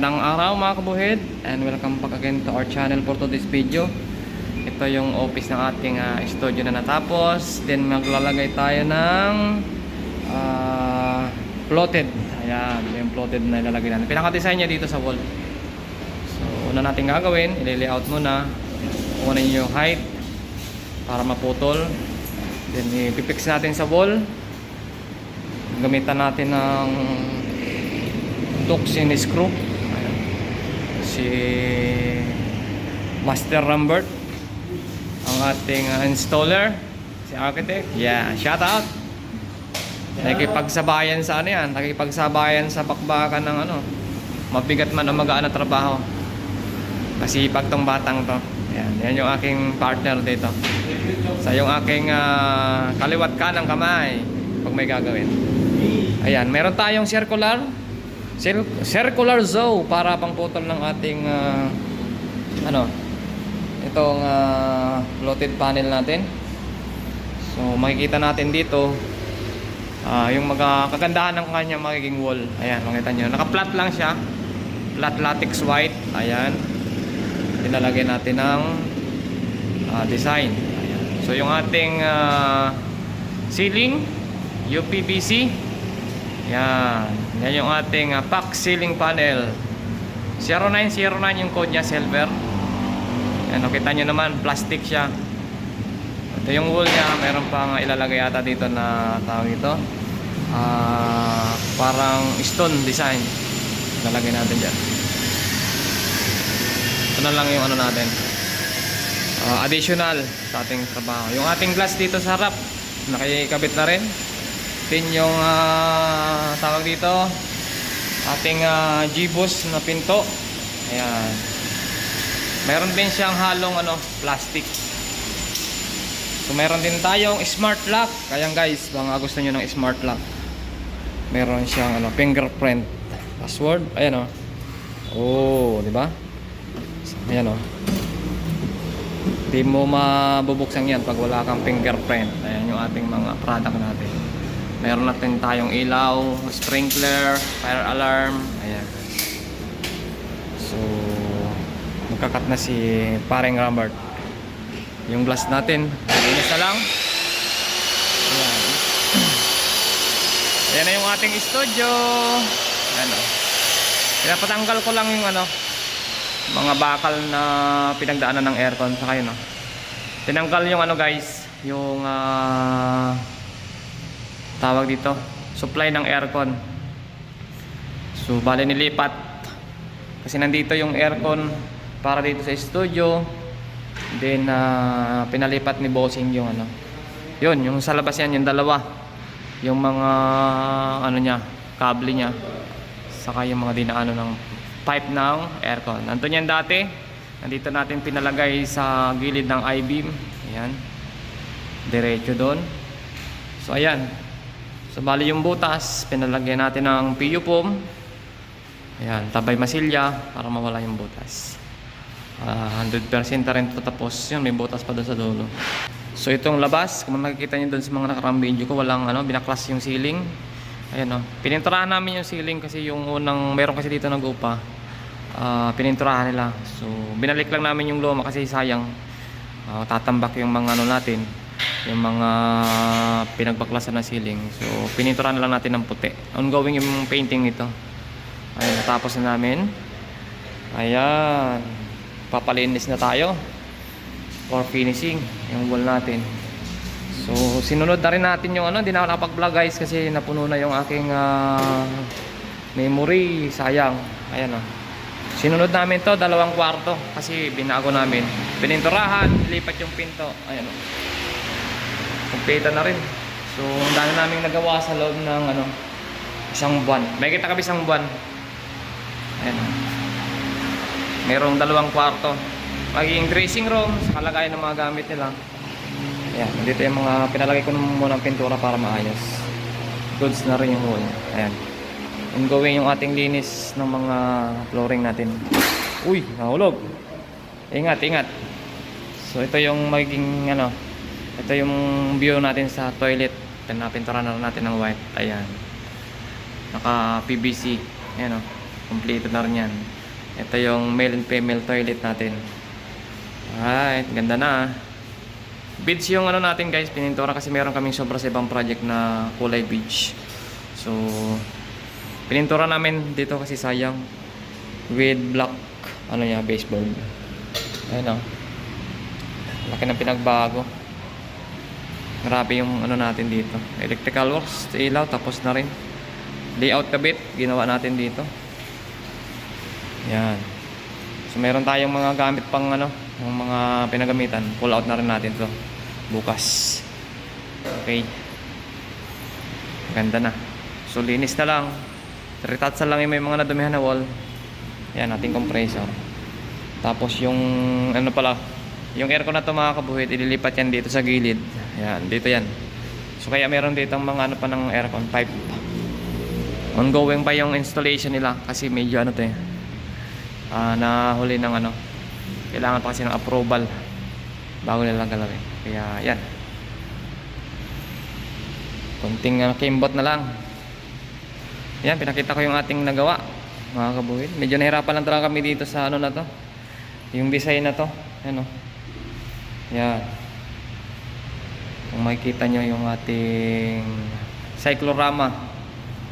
Magandang araw mga kabuhid and welcome back again to our channel for today's video. Ito yung office ng ating ah, studio na natapos. Then maglalagay tayo ng ah, plotted. Ayan, yung plotted na ilalagay natin. Pinaka-design niya dito sa wall. So, una natin gagawin, i-layout muna. Kunin yung height para maputol. Then ipipix natin sa wall. Gamitan natin ng tuxin screw. Si Master Rambert ang ating uh, installer, si architect. Yeah, shout out. Nakikipagsabayan sa ano yan, nakikipagsabayan sa bakbakan ng ano, mabigat man o magaan na trabaho. Kasi pag tong batang to, yan, yan yung aking partner dito. Sa yung aking ah, kaliwat ka ng kamay pag may gagawin. Ayan, meron tayong circular cir- circular zoe para pang putol ng ating ah, ano itong ah, floated panel natin. So makikita natin dito ah, yung mga kagandahan ng kanya magiging wall. Ayan, makita nyo. Naka-flat lang siya. Flat latex white. Ayan. Nilalagay natin ng ah, design. Ayan. So yung ating ah, ceiling UPVC. Yan. Yan yung ating uh, pack ceiling panel. 0909 yung code niya, silver. Yan, nakita nyo naman, plastic siya. Ito yung wool niya, meron pang ilalagay yata dito na tawag ito. Ah, parang stone design. Lalagay natin dyan. Ito na lang yung ano natin. Ah, additional sa ating trabaho. Yung ating glass dito sa harap, nakikabit na rin. Din yung ah, tawag dito, ating uh, G-Bus na pinto. Ayan. Meron din siyang halong ano, plastic. So meron din tayong smart lock. Kaya guys, mga gusto niyo ng smart lock. Meron siyang ano, fingerprint password. Ayan oh. Oh, di ba? Ayan oh. Di mo mabubuksan yan pag wala kang fingerprint. Ayan yung ating mga product natin. Meron natin tayong ilaw, sprinkler, fire alarm. Ayan. So, magkakat na si paring Robert. Yung glass natin, linis na lang. Ayan. Ayan na yung ating studio. Ayan o. Pinapatanggal ko lang yung ano, mga bakal na pinagdaanan ng aircon sa kayo no. Tinanggal yung ano guys, yung ah, tawag dito, supply ng aircon. So bale nilipat kasi nandito yung aircon para dito sa studio. Then ah, pinalipat ni bossing yung ano. Yun, yung sa labas yan, yung dalawa. Yung mga ano niya, kable niya. Saka yung mga dinaano ng pipe ng aircon. Nandun yan dati. Nandito natin pinalagay sa gilid ng I-beam. Ayan. Diretso doon. So ayan. So bali yung butas, pinalagyan natin ng PU foam. Ayan, tabay masilya para mawala yung butas. Ah, 100% na rin ito tapos yun, may butas pa doon sa dulo. So itong labas, kung nakikita niyo doon sa mga nakaraang video ko, walang ano, binaklas yung ceiling. Ayan o. Pininturahan namin yung ceiling kasi yung unang, meron kasi dito ng upa. Ah, pininturahan nila. So binalik lang namin yung luma kasi sayang. Ah, tatambak yung mga ano natin yung mga pinagbaklasan ng ceiling. So, pininturahan na lang natin ng puti. Ongoing yung painting nito. Ayun, natapos na namin. Ayan. Papalinis na tayo for finishing yung wall natin. So, sinunod na rin natin yung ano, hindi na ako nakapag-vlog guys kasi napuno na yung aking ah, memory. Sayang. Ayan o. Sinunod namin to dalawang kwarto kasi binago namin. Pininturahan, lipat yung pinto. Ayan o. Kumpleto na rin. So, ang dami namin nagawa sa loob ng ano, isang buwan. May kita kami isang buwan. Ayan. Merong dalawang kwarto. Magiging dressing room, sa kalagayan ng mga gamit nila. Ayan, dito yung mga pinalagay ko muna ng pintura para maayos. Goods na rin yung wall. Ayan. Ongoing yung ating linis ng mga flooring natin. Uy, nahulog. Ingat, ingat. So, ito yung magiging ano, ito yung view natin sa toilet. Pinapintura na natin ng white. Ayan. Naka PVC. Ayan o. Kompleto na rin yan. Ito yung male and female toilet natin. Alright, ganda na. ah. Beach yung ano natin guys, pinintura kasi meron kaming sobra sa ibang project na kulay beach. So, pinintura namin dito kasi sayang with black ano niya, baseboard. Ayun oh. Laki ng pinagbago. Grabe yung ano natin dito. Electrical works, ilaw, tapos na rin. Layout na bit, ginawa natin dito. Yan. So meron tayong mga gamit pang ano, yung mga pinagamitan. Pull out na rin natin to bukas. Okay. Ganda na. So linis na lang. Retouch lang yung may mga nadumihan na wall. Yan, ating compressor. Tapos yung ano pala, yung aircon na to mga kabuhit, ililipat yan dito sa gilid. Yan, dito yan. So kaya meron dito mga ano pa ng aircon pipe. Ongoing pa yung installation nila kasi medyo ano to eh. Ah, nahuli ng ano. Kailangan pa kasi ng approval bago nila galawin. Kaya yan. Konting uh, kimbot na lang. Yan, pinakita ko yung ating nagawa. Mga kabuhit. Medyo nahirapan lang talaga kami dito sa ano na to. Yung design na to. Yan o. Yan. Kung makikita nyo yung ating cyclorama.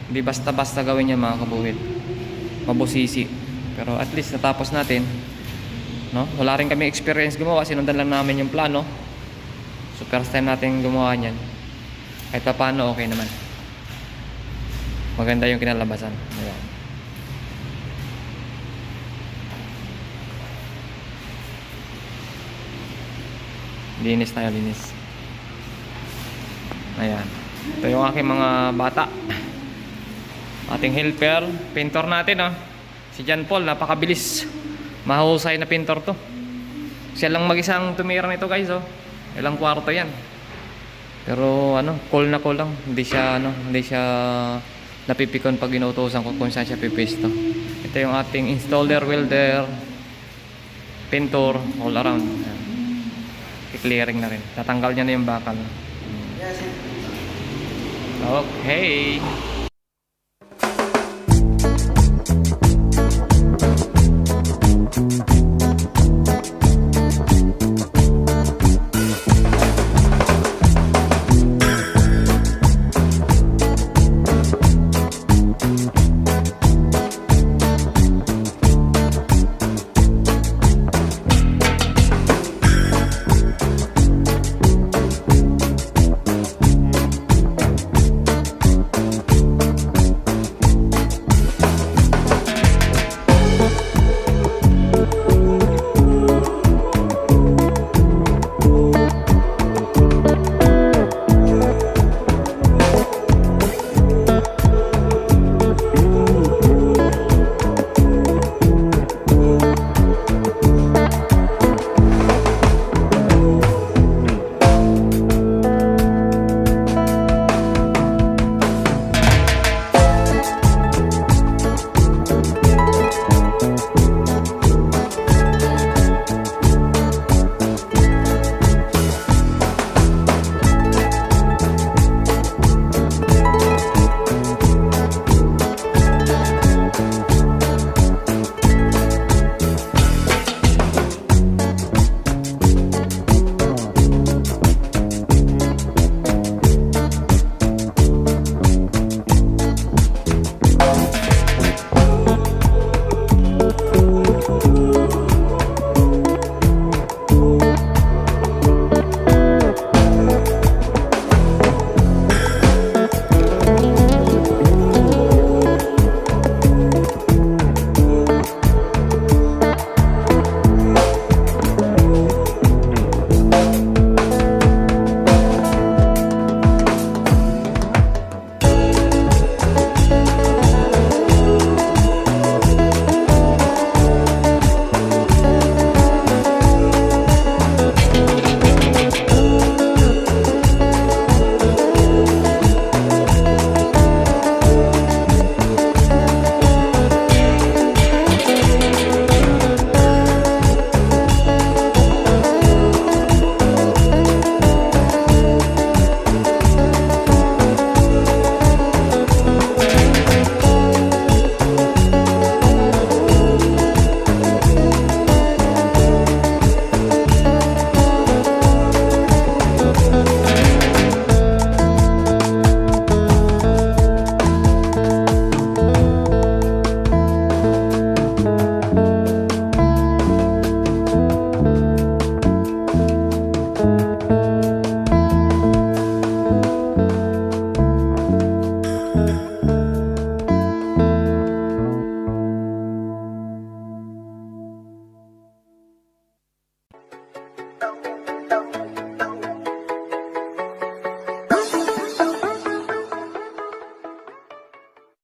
Hindi basta-basta gawin yan mga kabuhit. Mabusisi. Pero at least natapos natin. No? Wala rin kami experience gumawa. Sinundan lang namin yung plano. So first time natin gumawa niyan. Kahit pa paano okay naman. Maganda yung kinalabasan. Ayan. Linis tayo, linis. Ayan. Ito yung aking mga bata. Ating helper. Pintor natin, oh. Si John Paul, napakabilis. Mahusay na pintor to. Siya lang mag-isang tumira nito, guys, oh. Ilang kwarto yan. Pero ano, call na call lang. Hindi siya ano, hindi siya napipikon pag inuutosan ko kung saan siya pipisto. Ito yung ating installer, welder, pintor, all around. I-clearing na rin. Tatanggal niya na yung bakal. Oh, okay.